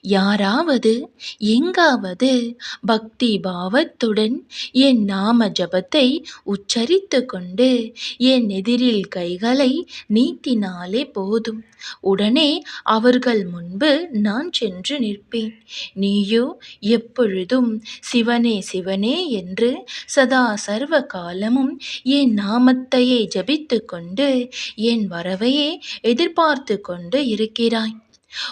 யாராவது எங்காவது பக்தி பாவத்துடன் என் நாம ஜபத்தை உச்சரித்து கொண்டு என் எதிரில் கைகளை நீட்டினாலே போதும். உடனே அவர்கள் முன்பு நான் சென்று நிற்பேன். நீயோ எப்பொழுதும் சிவனே சிவனே என்று சதா சர்வ காலமும் என் நாமத்தையே ஜபித்து கொண்டு என் வரவையே எதிர்பார்த்து கொண்டு இருக்கிறாய்.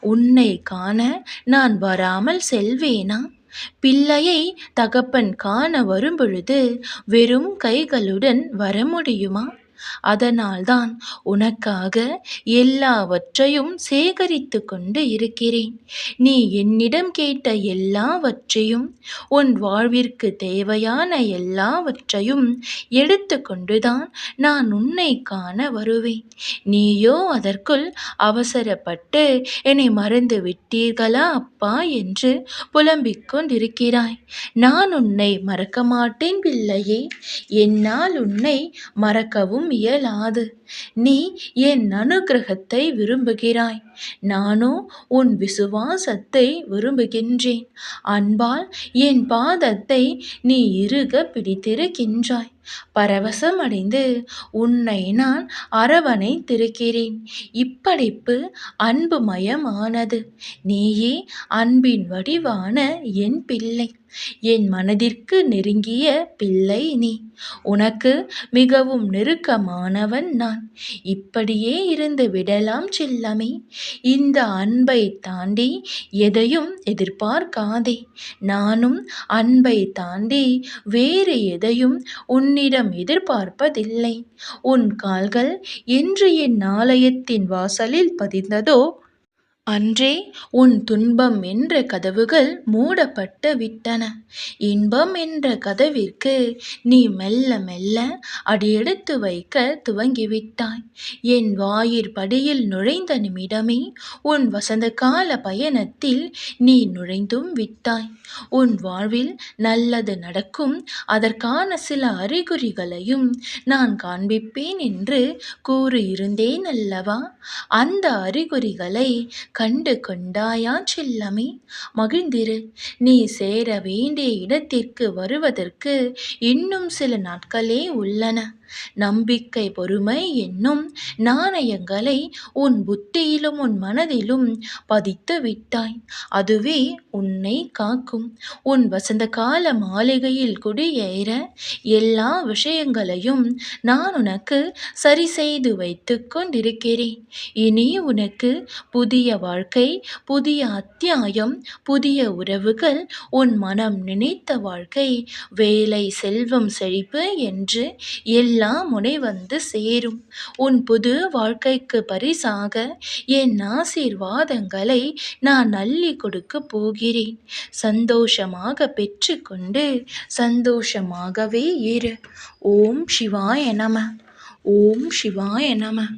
உன்னை காண நான் வராமல் செல்வேனா? பிள்ளையை தகப்பன் காண வரும்பொழுது வெறும் கைகளுடன் வர முடியுமா? அதனால்தான் உனக்காக எல்லாவற்றையும் சேகரித்து கொண்டு இருக்கிறேன். நீ என்னிடம் கேட்ட எல்லாவற்றையும் உன் வாழ்விற்கு தேவையான எல்லாவற்றையும் எடுத்துக்கொண்டுதான் நான் உன்னை காண வருவேன். நீயோ அதற்குள் அவசரப்பட்டு என்னை மறந்து விட்டீர்களா அப்பா என்று புலம்பிக் கொண்டிருக்கிறாய். நான் உன்னை மறக்க மாட்டேன் பிள்ளையே. என்னால் உன்னை மறக்கவும் இயலாது. நீ என் அனுகிரகத்தை விரும்புகிறாய். நானோ உன் விசுவாசத்தை விரும்புகின்றேன். அன்பால் என் பாதத்தை நீ இறுக பிடித்திருக்கின்றாய். பரவசமடைந்து உன்னை நான் அரவணைத்திருக்கிறேன். இப்படைப்பு அன்புமயமானது. நீயே அன்பின் வடிவான என் பிள்ளை. என் மனதிற்கு நெருங்கிய பிள்ளை நீ. உனக்கு மிகவும் நெருக்கமானவன் நான். இப்படியே இருந்து விடலாம் செல்லமே. இந்த அன்பை தாண்டி எதையும் எதிர்பார்க்காதே. நானும் அன்பை தாண்டி வேறு எதையும் உன்னிடம் எதிர்பார்ப்பதில்லை. உன் கால்கள் என்று என் ஆலயத்தின் வாசலில் பதிந்ததோ அன்றே உன் துன்பம் என்ற கதவுகள் மூடப்பட்டு விட்டன. இன்பம் என்ற கதவிற்கு நீ மெல்ல மெல்ல அடியெடுத்து வைக்க துவங்கிவிட்டாய். என் வாயிற் படியில் நுழைந்த நிமிடமே உன் வசந்த கால பயணத்தில் நீ நுழைந்தும் விட்டாய். உன் வாழ்வில் நல்லது நடக்கும் அதற்கான சில அறிகுறிகளையும் நான் காண்பிப்பேன் என்று கூறியிருந்தேன் அல்லவா? அந்த அறிகுறிகளை கண்டு கொண்டாயா செல்லமே? மகிழ்ந்திரு. நீ சேர வேண்டிய இடத்திற்கு வருவதற்கு இன்னும் சில நாட்களே உள்ளன. நம்பிக்கை பொறுமை என்னும் நாணயங்களை உன் புத்தியிலும் உன் மனதிலும் பதித்து விட்டாய். அதுவே உன்னை காக்கும். உன் வசந்த கால மாளிகையில் குடியேற எல்லா விஷயங்களையும் நான் உனக்கு சரி செய்து வைத்து கொண்டிருக்கிறேன். இனி உனக்கு புதிய வாழ்க்கை புதிய அத்தியாயம் புதிய உறவுகள் உன் மனம் நினைத்த வாழ்க்கை வேலை செல்வம் செழிப்பு என்று எல்லா எல்லாம் முனை வந்து சேரும். உன் புது வாழ்க்கைக்கு பரிசாக என் ஆசீர்வாதங்களை நான் அள்ளி கொடுக்க போகிறேன். சந்தோஷமாக பெற்றுக்கொண்டு சந்தோஷமாகவே இரு. ஓம் சிவாய நம. ஓம் சிவாய நம.